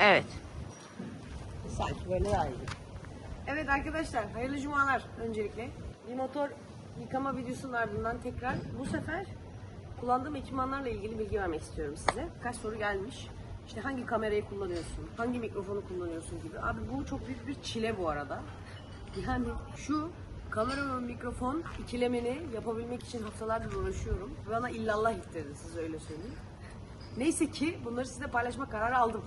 Evet. Sanki böyle iyi. Evet arkadaşlar hayırlı cumalar öncelikle. Bir motor yıkama videosunun ardından tekrar bu sefer kullandığım ekipmanlarla ilgili bilgi vermek istiyorum size. Kaç soru gelmiş. İşte hangi kamerayı kullanıyorsun, hangi mikrofonu kullanıyorsun gibi. Abi bu çok büyük bir çile bu arada. Yani şu kamera ve mikrofon ikilemeni yapabilmek için haftalardır uğraşıyorum. Bana illallah ittirdi size öyle söyleyeyim. Neyse ki bunları size paylaşma kararı aldım.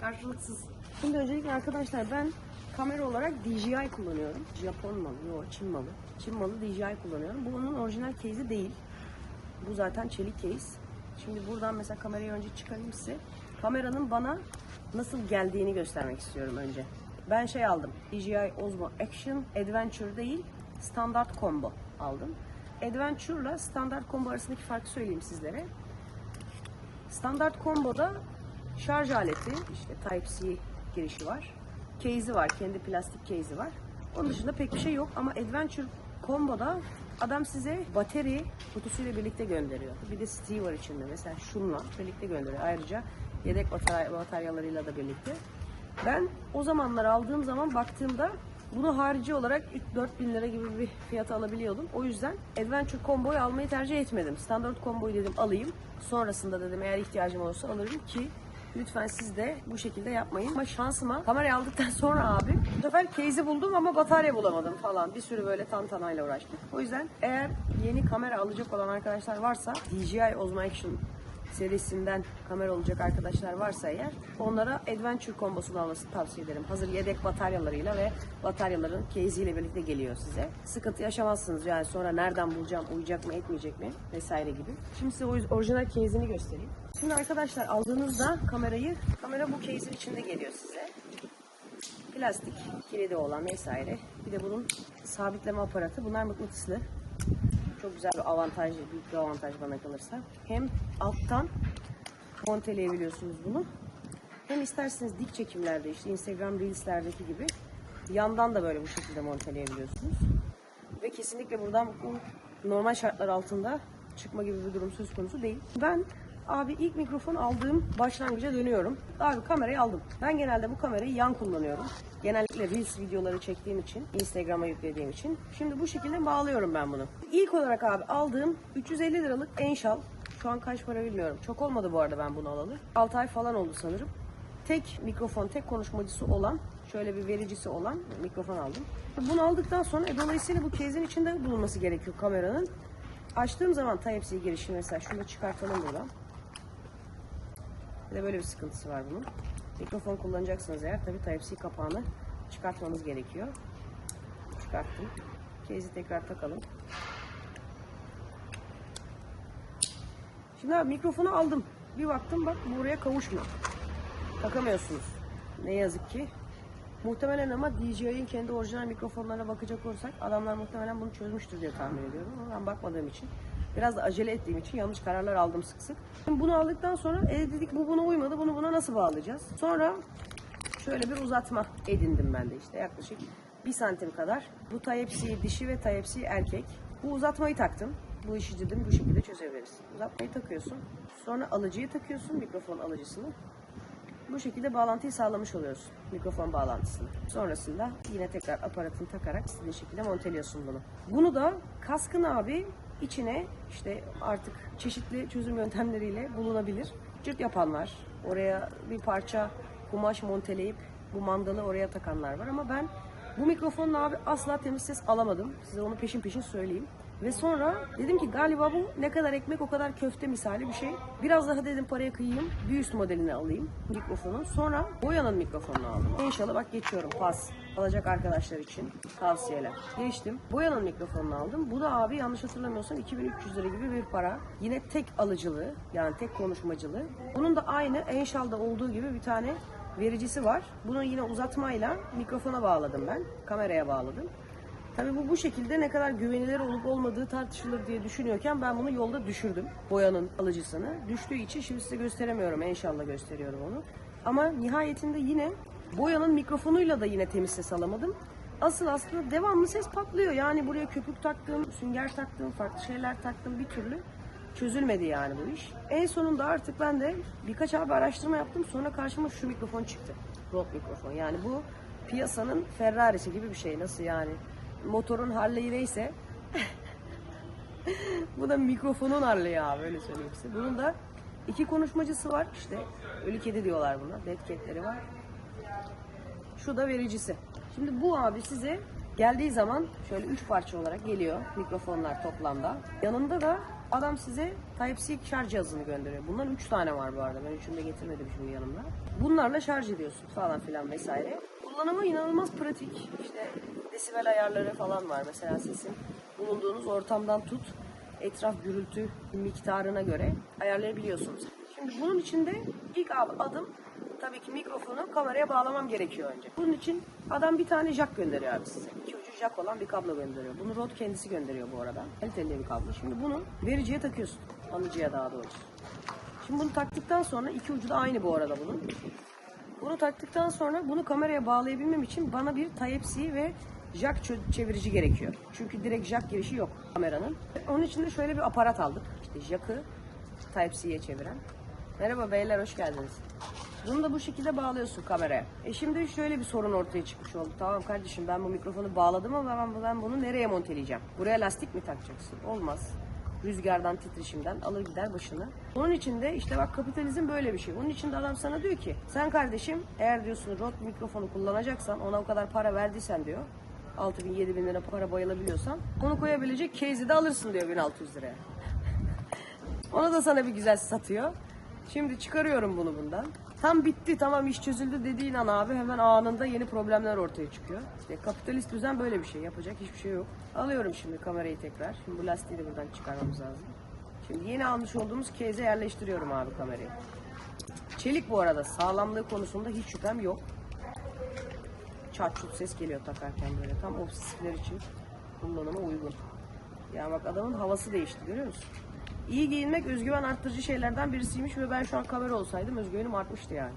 Karşılıksız. Şimdi öncelikle arkadaşlar ben kamera olarak DJI kullanıyorum. Japon malı, yok Çin malı. Çin malı DJI kullanıyorum. Bu onun orijinal case'i değil. Bu zaten çelik case. Şimdi buradan mesela kamerayı önce çıkarayım size. Kameranın bana nasıl geldiğini göstermek istiyorum önce. Ben şey aldım. DJI Osmo Action Adventure değil, standart combo aldım. Adventure'la standart combo arasındaki farkı söyleyeyim sizlere. Standart komboda şarj aleti, işte Type-C girişi var. Case'i var, kendi plastik case'i var. Onun dışında pek bir şey yok ama Adventure komboda adam size bateri kutusuyla birlikte gönderiyor. Bir de Steve var içinde mesela şunla birlikte gönderiyor. Ayrıca yedek batarya, bataryalarıyla da birlikte. Ben o zamanlar aldığım zaman baktığımda bunu harici olarak 3-4 bin lira gibi bir fiyata alabiliyordum. O yüzden Adventure Combo'yu almayı tercih etmedim. Standart Combo'yu dedim alayım. Sonrasında dedim eğer ihtiyacım olursa alırım ki lütfen siz de bu şekilde yapmayın. Ama şansıma kamerayı aldıktan sonra abi bu sefer case'i buldum ama batarya bulamadım falan. Bir sürü böyle tantanayla uğraştık. O yüzden eğer yeni kamera alacak olan arkadaşlar varsa DJI Osmo Action serisinden kamera olacak arkadaşlar varsa eğer onlara Adventure kombosunu almasını tavsiye ederim. Hazır yedek bataryalarıyla ve bataryaların case ile birlikte geliyor size. Sıkıntı yaşamazsınız yani sonra nereden bulacağım, uyacak mı, etmeyecek mi vesaire gibi. Şimdi size orijinal case'ini göstereyim. Şimdi arkadaşlar aldığınızda kamerayı, kamera bu case'in içinde geliyor size. Plastik kilidi olan vesaire. Bir de bunun sabitleme aparatı. Bunlar mıknatıslı. Çok güzel bir avantaj, büyük bir avantaj bana kalırsa. Hem alttan monteleyebiliyorsunuz bunu. Hem isterseniz dik çekimlerde işte Instagram Reels'lerdeki gibi yandan da böyle bu şekilde monteleyebiliyorsunuz. Ve kesinlikle buradan bu normal şartlar altında çıkma gibi bir durum söz konusu değil. Ben abi ilk mikrofon aldığım başlangıca dönüyorum. Abi kamerayı aldım. Ben genelde bu kamerayı yan kullanıyorum. Genellikle Reels videoları çektiğim için, Instagram'a yüklediğim için. Şimdi bu şekilde bağlıyorum ben bunu. İlk olarak abi aldığım 350 liralık Enşal. Şu an kaç para bilmiyorum. Çok olmadı bu arada ben bunu alalı. 6 ay falan oldu sanırım. Tek mikrofon, tek konuşmacısı olan, şöyle bir vericisi olan mikrofon aldım. Bunu aldıktan sonra e, dolayısıyla bu case'in içinde bulunması gerekiyor kameranın. Açtığım zaman Type-C girişi mesela şunu da çıkartalım buradan. Bir de böyle bir sıkıntısı var bunun. Mikrofon kullanacaksınız eğer tabii Type-C kapağını çıkartmanız gerekiyor. Çıkarttım. Case'i tekrar takalım. Şimdi abi mikrofonu aldım. Bir baktım bak buraya kavuşmuyor. Takamıyorsunuz. Ne yazık ki. Muhtemelen ama DJI'nin kendi orijinal mikrofonlarına bakacak olursak adamlar muhtemelen bunu çözmüştür diye tahmin ediyorum. Ama ben bakmadığım için biraz da acele ettiğim için yanlış kararlar aldım sık sık. Şimdi bunu aldıktan sonra e dedik bu buna uymadı. Bunu buna nasıl bağlayacağız? Sonra şöyle bir uzatma edindim ben de işte yaklaşık bir santim kadar. Bu Type-C dişi ve Type-C erkek. Bu uzatmayı taktım. Bu işi dedim bu şekilde çözebiliriz. Uzatmayı takıyorsun. Sonra alıcıyı takıyorsun, mikrofon alıcısını. Bu şekilde bağlantıyı sağlamış oluyorsun. Mikrofon bağlantısını. Sonrasında yine tekrar aparatını takarak istediğin şekilde monteliyorsun bunu. Bunu da kaskın abi içine işte artık çeşitli çözüm yöntemleriyle bulunabilir. Cırt yapanlar, oraya bir parça kumaş monteleyip bu mandalı oraya takanlar var ama ben bu mikrofonla abi asla temiz ses alamadım. Size onu peşin peşin söyleyeyim. Ve sonra dedim ki galiba bu ne kadar ekmek o kadar köfte misali bir şey. Biraz daha dedim paraya kıyayım. Bir üst modelini alayım mikrofonu. Sonra Boya'nın mikrofonunu aldım. İnşallah bak geçiyorum pas. Alacak arkadaşlar için tavsiyeler. Geçtim. Boya'nın mikrofonunu aldım. Bu da abi yanlış hatırlamıyorsam 2300 lira gibi bir para. Yine tek alıcılığı yani tek konuşmacılığı. Bunun da aynı Enşal'da olduğu gibi bir tane vericisi var. Bunu yine uzatmayla mikrofona bağladım ben. Kameraya bağladım. Tabii bu bu şekilde ne kadar güvenilir olup olmadığı tartışılır diye düşünüyorken ben bunu yolda düşürdüm. Boyanın alıcısını. Düştüğü için şimdi size gösteremiyorum. İnşallah gösteriyorum onu. Ama nihayetinde yine boyanın mikrofonuyla da yine temiz ses alamadım. Asıl aslında devamlı ses patlıyor. Yani buraya köpük taktım, sünger taktım, farklı şeyler taktım bir türlü çözülmedi yani bu iş. En sonunda artık ben de birkaç abi araştırma yaptım. Sonra karşıma şu mikrofon çıktı. Rode mikrofon. Yani bu piyasanın Ferrari'si gibi bir şey. Nasıl yani? Motorun Harley'i neyse bu da mikrofonun Harley'i abi öyle söyleyeyim size. Bunun da iki konuşmacısı var. İşte ölü kedi diyorlar buna. Dead cat'leri var. Şu da vericisi. Şimdi bu abi size geldiği zaman şöyle üç parça olarak geliyor mikrofonlar toplamda. Yanında da adam size Type-C şarj cihazını gönderiyor. Bundan üç tane var bu arada. Ben üçünü de getirmedim şimdi yanımda. Bunlarla şarj ediyorsun falan filan vesaire. Kullanımı inanılmaz pratik. İşte desibel ayarları falan var. Mesela sesin bulunduğunuz ortamdan tut etraf gürültü miktarına göre ayarlayabiliyorsunuz. Şimdi bunun içinde ilk adım tabii ki mikrofonu kameraya bağlamam gerekiyor önce. Bunun için adam bir tane jack gönderiyor abi size. İki ucu jack olan bir kablo gönderiyor. Bunu Rode kendisi gönderiyor bu arada. Kaliteli bir kablo. Şimdi bunu vericiye takıyorsun. Alıcıya daha doğrusu. Şimdi bunu taktıktan sonra iki ucu da aynı bu arada bunun. Bunu taktıktan sonra bunu kameraya bağlayabilmem için bana bir Type-C ve jack çevirici gerekiyor. Çünkü direkt jack girişi yok kameranın. Onun için de şöyle bir aparat aldık. İşte jack'ı Type-C'ye çeviren. Merhaba beyler hoş geldiniz. Bunu da bu şekilde bağlıyorsun kameraya. E şimdi şöyle bir sorun ortaya çıkmış oldu. Tamam kardeşim ben bu mikrofonu bağladım ama ben, ben bunu nereye monteleyeceğim? Buraya lastik mi takacaksın? Olmaz rüzgardan, titreşimden alır gider başını. Onun için de işte bak kapitalizm böyle bir şey. Onun için de adam sana diyor ki sen kardeşim eğer diyorsun Rode mikrofonu kullanacaksan ona o kadar para verdiysen diyor 6 bin 7 bin lira para bayılabiliyorsan onu koyabilecek case'i de alırsın diyor 1600 liraya. Onu da sana bir güzel satıyor. Şimdi çıkarıyorum bunu bundan. Tam bitti tamam iş çözüldü dediğin an abi hemen anında yeni problemler ortaya çıkıyor. İşte kapitalist düzen böyle bir şey. Yapacak hiçbir şey yok. Alıyorum şimdi kamerayı tekrar. Şimdi bu lastiği de buradan çıkarmamız lazım. Şimdi yeni almış olduğumuz case'e yerleştiriyorum abi kamerayı. Çelik bu arada sağlamlığı konusunda hiç şüphem yok. Çat ses geliyor takarken böyle. Tam obsesifler için kullanıma uygun. Ya bak adamın havası değişti görüyor musun? İyi giyinmek özgüven arttırıcı şeylerden birisiymiş ve ben şu an kamera olsaydım özgüvenim artmıştı yani.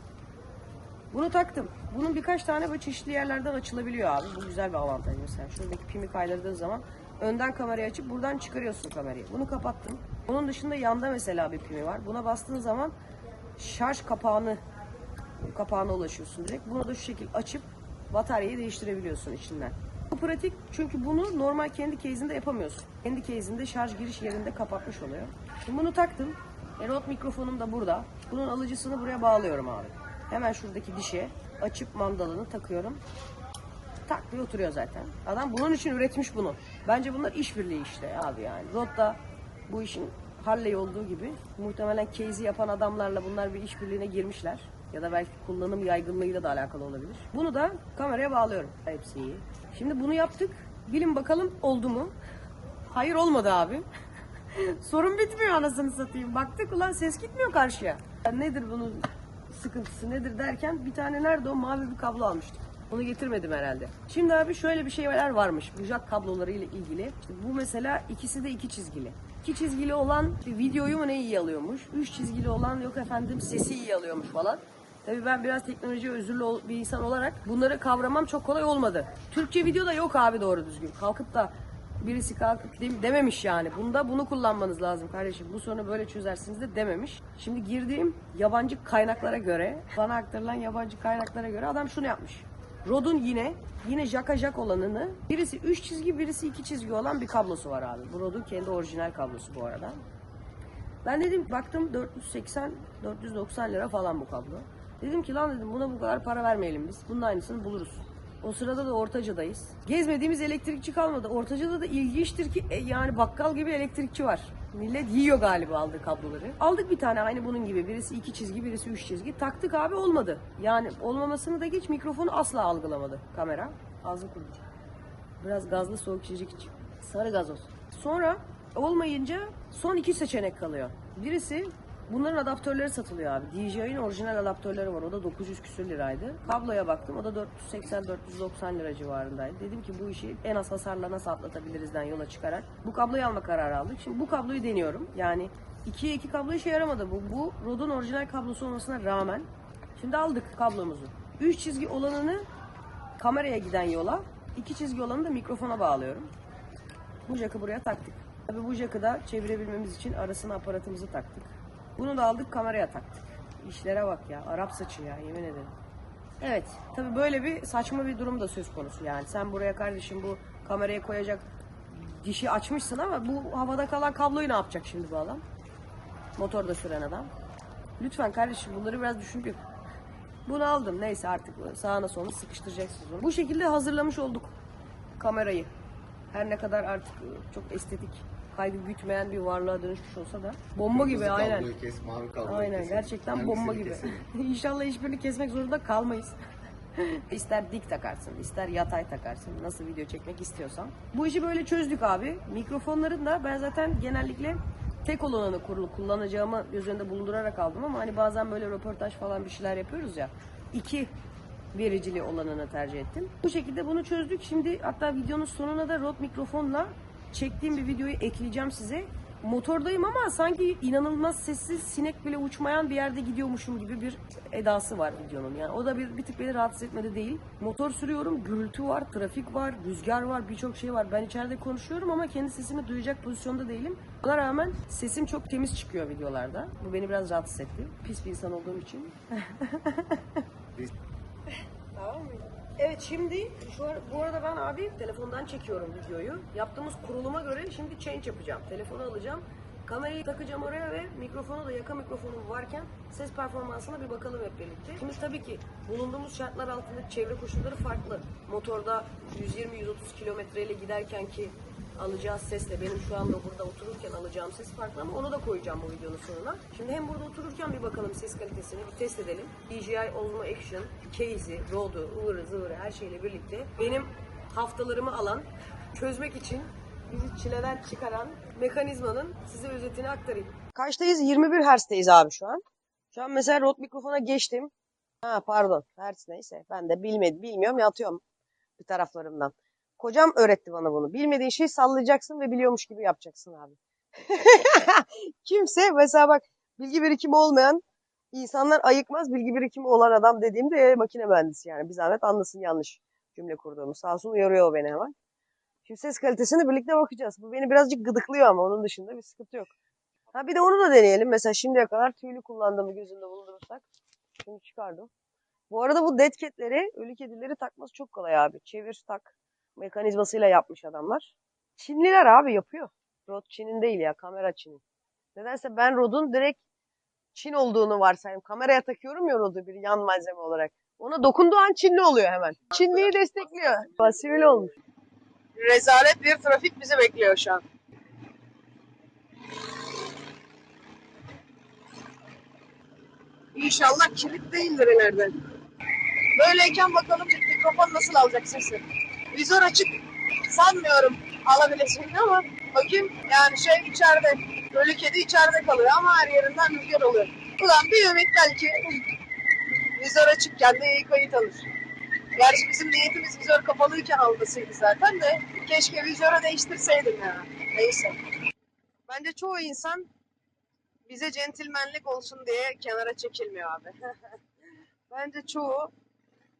Bunu taktım. Bunun birkaç tane böyle çeşitli yerlerden açılabiliyor abi. Bu güzel bir avantaj mesela. Şuradaki pimi kaydırdığın zaman önden kamerayı açıp buradan çıkarıyorsun kamerayı. Bunu kapattım. Onun dışında yanda mesela bir pimi var. Buna bastığın zaman şarj kapağını kapağına ulaşıyorsun direkt. Bunu da şu şekilde açıp bataryayı değiştirebiliyorsun içinden. Bu pratik çünkü bunu normal kendi case'inde yapamıyorsun. Kendi case'inde şarj giriş yerinde kapatmış oluyor. Şimdi bunu taktım. E, Rode mikrofonum da burada. Bunun alıcısını buraya bağlıyorum abi. Hemen şuradaki dişe açıp mandalını takıyorum. Tak diye oturuyor zaten. Adam bunun için üretmiş bunu. Bence bunlar işbirliği işte abi yani. Rode da bu işin Harley olduğu gibi muhtemelen case'i yapan adamlarla bunlar bir işbirliğine girmişler. Ya da belki kullanım yaygınlığıyla da alakalı olabilir. Bunu da kameraya bağlıyorum Type-C'yi. Şimdi bunu yaptık. Bilin bakalım oldu mu? Hayır olmadı abi. Sorun bitmiyor anasını satayım. Baktık ulan ses gitmiyor karşıya. Ya Nedir bunun sıkıntısı nedir derken bir tane nerede o mavi bir kablo almıştık. Onu getirmedim herhalde. Şimdi abi şöyle bir şeyler varmış bu jack kabloları ile ilgili. İşte bu mesela ikisi de iki çizgili. İki çizgili olan videoyu mu ne iyi alıyormuş. Üç çizgili olan yok efendim sesi iyi alıyormuş falan. Tabii ben biraz teknolojiye özürlü bir insan olarak bunları kavramam çok kolay olmadı. Türkçe video da yok abi doğru düzgün. Kalkıp da birisi kalkıp dem- dememiş yani. Bunda bunu kullanmanız lazım kardeşim. Bu sorunu böyle çözersiniz de dememiş. Şimdi girdiğim yabancı kaynaklara göre, bana aktarılan yabancı kaynaklara göre adam şunu yapmış. Rod'un yine yine jaka jak olanını birisi 3 çizgi birisi 2 çizgi olan bir kablosu var abi. Bu Rod'un kendi orijinal kablosu bu arada. Ben dedim baktım 480 490 lira falan bu kablo. Dedim ki lan dedim buna bu kadar para vermeyelim biz. Bunun aynısını buluruz. O sırada da Ortaca'dayız. Gezmediğimiz elektrikçi kalmadı. Ortaca'da da ilginçtir ki e, yani bakkal gibi elektrikçi var. Millet yiyor galiba aldığı kabloları. Aldık bir tane aynı bunun gibi. Birisi iki çizgi, birisi üç çizgi. Taktık abi olmadı. Yani olmamasını da geç mikrofonu asla algılamadı kamera. Ağzım kurudu. Biraz gazlı soğuk içecek iç. Sarı gazoz. Sonra olmayınca son iki seçenek kalıyor. Birisi bunların adaptörleri satılıyor abi. DJI'nin orijinal adaptörleri var. O da 900 küsür liraydı. Kabloya baktım. O da 480-490 lira civarındaydı. Dedim ki bu işi en az hasarla nasıl atlatabilirizden yola çıkarak bu kabloyu alma kararı aldık. Şimdi bu kabloyu deniyorum. Yani 2'ye 2 kablo işe yaramadı. Bu, bu Rode'un orijinal kablosu olmasına rağmen. Şimdi aldık kablomuzu. 3 çizgi olanını kameraya giden yola, iki çizgi olanı da mikrofona bağlıyorum. Bu jack'ı buraya taktık. Tabii bu jackı da çevirebilmemiz için arasına aparatımızı taktık. Bunu da aldık kameraya taktık. İşlere bak ya. Arap saçı ya yemin ederim. Evet. Tabii böyle bir saçma bir durum da söz konusu yani. Sen buraya kardeşim bu kameraya koyacak dişi açmışsın ama bu havada kalan kabloyu ne yapacak şimdi bu adam? Motorda süren adam. Lütfen kardeşim bunları biraz düşünüp yap. Bunu aldım. Neyse artık sağına soluna sıkıştıracaksınız onu. Bu şekilde hazırlamış olduk kamerayı. Her ne kadar artık çok estetik, kaygı gütmeyen bir varlığa dönüşmüş olsa da. Bomba gibi Kırmızı aynen. kabloyu kes, mavi kabloyu Aynen kes. gerçekten Hangisini bomba gibi. İnşallah hiçbirini kesmek zorunda kalmayız. ister dik takarsın, ister yatay takarsın. Nasıl video çekmek istiyorsan. Bu işi böyle çözdük abi. Mikrofonların da ben zaten genellikle tek olanını kurulu kullanacağımı göz önünde bulundurarak aldım ama hani bazen böyle röportaj falan bir şeyler yapıyoruz ya. iki vericili olanını tercih ettim. Bu şekilde bunu çözdük. Şimdi hatta videonun sonuna da Rode mikrofonla çektiğim bir videoyu ekleyeceğim size. Motordayım ama sanki inanılmaz sessiz, sinek bile uçmayan bir yerde gidiyormuşum gibi bir edası var videonun. Yani o da bir, bir tık beni rahatsız etmedi değil. Motor sürüyorum, gürültü var, trafik var, rüzgar var, birçok şey var. Ben içeride konuşuyorum ama kendi sesimi duyacak pozisyonda değilim. Buna rağmen sesim çok temiz çıkıyor videolarda. Bu beni biraz rahatsız etti. Pis bir insan olduğum için. Tamam mı? Evet şimdi şu an, bu arada ben abi telefondan çekiyorum videoyu. Yaptığımız kuruluma göre şimdi change yapacağım. Telefonu alacağım. Kamerayı takacağım oraya ve mikrofonu da yaka mikrofonum varken ses performansına bir bakalım hep birlikte. Şimdi tabii ki bulunduğumuz şartlar altındaki çevre koşulları farklı. Motorda 120-130 kilometreyle giderken ki alacağız sesle benim şu anda burada otururken alacağım ses farklı ama onu da koyacağım bu videonun sonuna. Şimdi hem burada otururken bir bakalım ses kalitesini bir test edelim. DJI Osmo Action, case'i, Rode'u, ıvırı zıvırı her şeyle birlikte benim haftalarımı alan, çözmek için bizi çileden çıkaran mekanizmanın size özetini aktarayım. Kaçtayız? 21 Hz'teyiz abi şu an. Şu an mesela Rode mikrofona geçtim. Ha pardon. Hertz neyse. Ben de bilmedi, bilmiyorum yatıyorum bir taraflarımdan. Kocam öğretti bana bunu. Bilmediğin şeyi sallayacaksın ve biliyormuş gibi yapacaksın abi. Kimse mesela bak bilgi birikimi olmayan insanlar ayıkmaz bilgi birikimi olan adam dediğimde e, makine mühendisi yani. Bir zahmet anlasın yanlış cümle kurduğumu. Sağ olsun uyarıyor beni hemen. Şimdi ses kalitesine birlikte bakacağız. Bu beni birazcık gıdıklıyor ama onun dışında bir sıkıntı yok. Ha bir de onu da deneyelim. Mesela şimdiye kadar tüylü kullandığımı gözünde bulundurursak. Şunu çıkardım. Bu arada bu dead ölü kedileri takması çok kolay abi. Çevir tak mekanizmasıyla yapmış adamlar. Çinliler abi yapıyor. Rod Çin'in değil ya kamera Çin'in. Nedense ben Rod'un direkt Çin olduğunu varsayayım. Kameraya takıyorum ya Rod'u bir yan malzeme olarak. Ona dokunduğu an Çinli oluyor hemen. Çinliyi destekliyor. Fasimile olmuş. Rezalet bir trafik bizi bekliyor şu an. İnşallah kilit değildir ileride. Böyleyken bakalım mikrofon nasıl alacak sesi. Vizör açık sanmıyorum alabileceğini ama bakayım yani şey içeride. Ölü kedi içeride kalıyor ama her yerinden rüzgar oluyor. Ulan bir ümit belki vizör açıkken de iyi kayıt alır. Gerçi bizim niyetimiz vizör kapalıyken almasıydı zaten de keşke vizörü değiştirseydim ya. Neyse. Bence çoğu insan bize centilmenlik olsun diye kenara çekilmiyor abi. Bence çoğu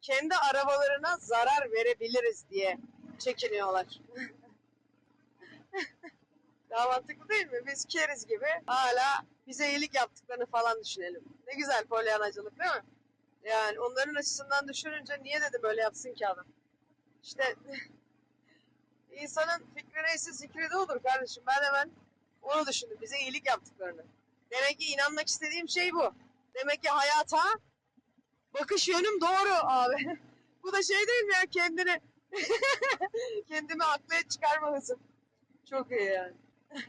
kendi arabalarına zarar verebiliriz diye çekiniyorlar. Daha mantıklı değil mi? Biz keriz gibi hala bize iyilik yaptıklarını falan düşünelim. Ne güzel polyanacılık değil mi? Yani onların açısından düşününce niye dedi böyle yapsın ki adam? İşte insanın fikri neyse zikri de odur kardeşim. Ben hemen onu düşündüm. Bize iyilik yaptıklarını. Demek ki inanmak istediğim şey bu. Demek ki hayata bakış yönüm doğru abi. bu da şey değil mi ya kendini kendimi haklıya çıkarma hızım. Çok iyi yani.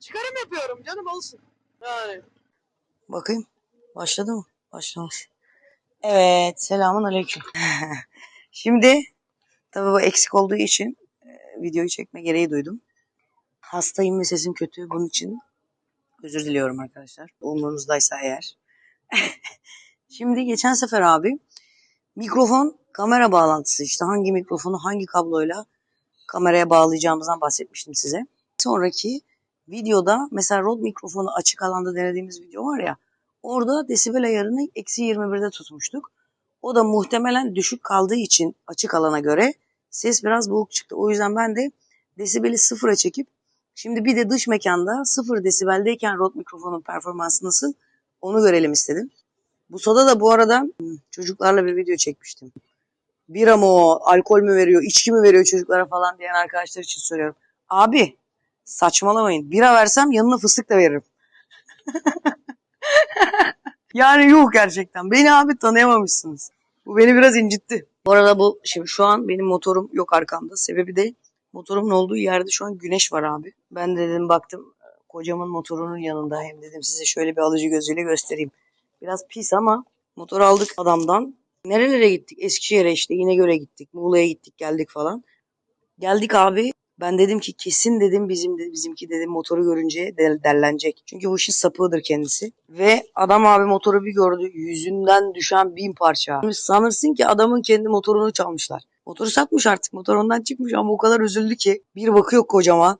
Çıkarım yapıyorum canım olsun. Yani. Bakayım. Başladı mı? Başlamış. Evet. Selamun aleyküm. Şimdi tabii bu eksik olduğu için e, videoyu çekme gereği duydum. Hastayım ve sesim kötü. Bunun için özür diliyorum arkadaşlar. Umurunuzdaysa eğer. Şimdi geçen sefer abi mikrofon kamera bağlantısı işte hangi mikrofonu hangi kabloyla kameraya bağlayacağımızdan bahsetmiştim size. Sonraki videoda mesela Rode mikrofonu açık alanda denediğimiz video var ya orada desibel ayarını eksi 21'de tutmuştuk. O da muhtemelen düşük kaldığı için açık alana göre ses biraz boğuk çıktı. O yüzden ben de desibeli sıfıra çekip Şimdi bir de dış mekanda 0 desibeldeyken Rode mikrofonun performansı nasıl onu görelim istedim. Busa'da da bu arada çocuklarla bir video çekmiştim. Bira mı o, alkol mü veriyor, içki mi veriyor çocuklara falan diyen arkadaşlar için söylüyorum. Abi saçmalamayın. Bira versem yanına fıstık da veririm. yani yok gerçekten. Beni abi tanıyamamışsınız. Bu beni biraz incitti. Bu arada bu şimdi şu an benim motorum yok arkamda. Sebebi de motorumun olduğu yerde şu an güneş var abi. Ben de dedim baktım kocamın motorunun yanında hem dedim size şöyle bir alıcı gözüyle göstereyim. Biraz pis ama motor aldık adamdan. Nerelere gittik? Eskişehir'e işte İnegöl'e gittik. Muğla'ya gittik geldik falan. Geldik abi. Ben dedim ki kesin dedim bizim bizimki dedim motoru görünce derlenecek. Çünkü bu işin sapığıdır kendisi. Ve adam abi motoru bir gördü. Yüzünden düşen bin parça. Sanırsın ki adamın kendi motorunu çalmışlar. Motoru satmış artık. Motor ondan çıkmış ama o kadar üzüldü ki. Bir bakıyor kocama.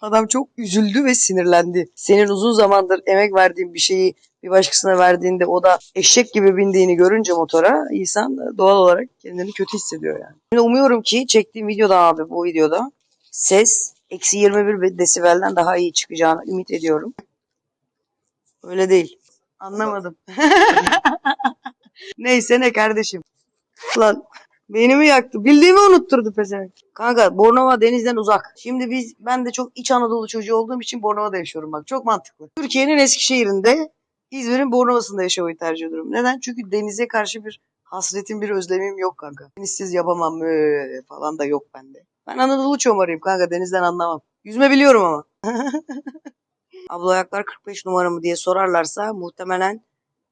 Adam çok üzüldü ve sinirlendi. Senin uzun zamandır emek verdiğin bir şeyi bir başkasına verdiğinde o da eşek gibi bindiğini görünce motora insan doğal olarak kendini kötü hissediyor yani. Şimdi umuyorum ki çektiğim videoda abi bu videoda ses eksi 21 desibelden daha iyi çıkacağını ümit ediyorum. Öyle değil. Anlamadım. Neyse ne kardeşim. Lan beynimi yaktı. Bildiğimi unutturdu pezevenk. Kanka Bornova denizden uzak. Şimdi biz ben de çok İç Anadolu çocuğu olduğum için Bornova'da yaşıyorum bak. Çok mantıklı. Türkiye'nin Eskişehir'inde İzmir'in Bornova'sında yaşamayı tercih ediyorum. Neden? Çünkü denize karşı bir hasretim, bir özlemim yok kanka. Denizsiz yapamam ee, falan da yok bende. Ben Anadolu çomarıyım kanka denizden anlamam. Yüzme biliyorum ama. Abla ayaklar 45 numara mı diye sorarlarsa muhtemelen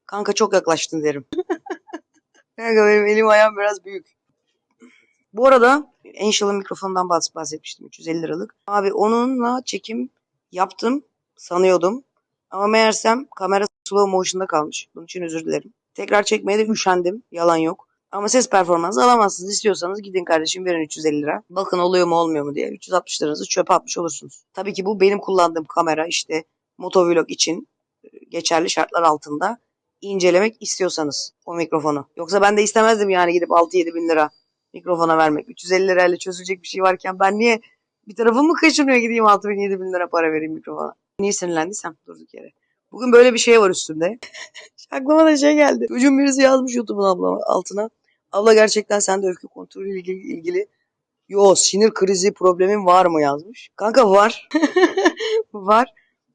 kanka çok yaklaştın derim. kanka benim elim ayağım biraz büyük. Bu arada Angel'ın mikrofonundan bahs- bahsetmiştim 350 liralık. Abi onunla çekim yaptım sanıyordum. Ama meğersem kamera slow motion'da kalmış. Bunun için özür dilerim. Tekrar çekmeye de üşendim. Yalan yok. Ama ses performansı alamazsınız. İstiyorsanız gidin kardeşim verin 350 lira. Bakın oluyor mu olmuyor mu diye. 360 liranızı çöpe atmış olursunuz. Tabii ki bu benim kullandığım kamera işte motovlog için e, geçerli şartlar altında incelemek istiyorsanız o mikrofonu. Yoksa ben de istemezdim yani gidip 6-7 bin lira mikrofona vermek. 350 lirayla çözülecek bir şey varken ben niye bir tarafım mı kaşınıyor gideyim 6 bin 7 bin lira para vereyim mikrofona. Niye sinirlendiysem durduk yere. Bugün böyle bir şey var üstümde. Aklıma da şey geldi. Çocuğun birisi yazmış YouTube'un abla altına. Abla gerçekten sende öfke kontrolü ilgili, ilgili yo sinir krizi problemin var mı yazmış. Kanka var. var.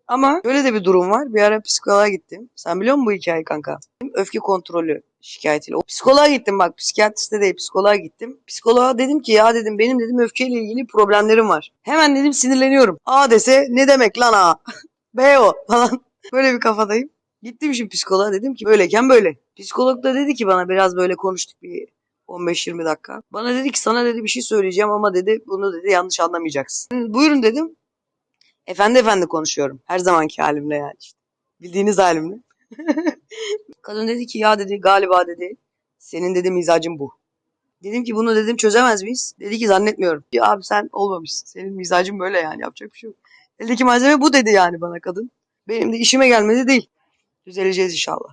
Ama böyle de bir durum var. Bir ara psikoloğa gittim. Sen biliyor musun bu hikayeyi kanka? Öfke kontrolü şikayetiyle. O psikoloğa gittim bak. Psikiyatriste değil psikoloğa gittim. Psikoloğa dedim ki ya dedim benim dedim öfkeyle ilgili problemlerim var. Hemen dedim sinirleniyorum. A dese ne demek lan A? B o falan. Böyle bir kafadayım. Gittim şimdi psikoloğa dedim ki böyleyken böyle. Psikolog da dedi ki bana biraz böyle konuştuk bir 15-20 dakika. Bana dedi ki sana dedi bir şey söyleyeceğim ama dedi bunu dedi yanlış anlamayacaksın. Buyurun dedim. Efendi efendi konuşuyorum. Her zamanki halimle yani. Bildiğiniz halimle. Kadın dedi ki ya dedi galiba dedi senin dedi mizacın bu. Dedim ki bunu dedim çözemez miyiz? Dedi ki zannetmiyorum. Ya abi sen olmamışsın. Senin mizacın böyle yani yapacak bir şey yok. Eldeki malzeme bu dedi yani bana kadın. Benim de işime gelmedi değil. Düzeleceğiz inşallah.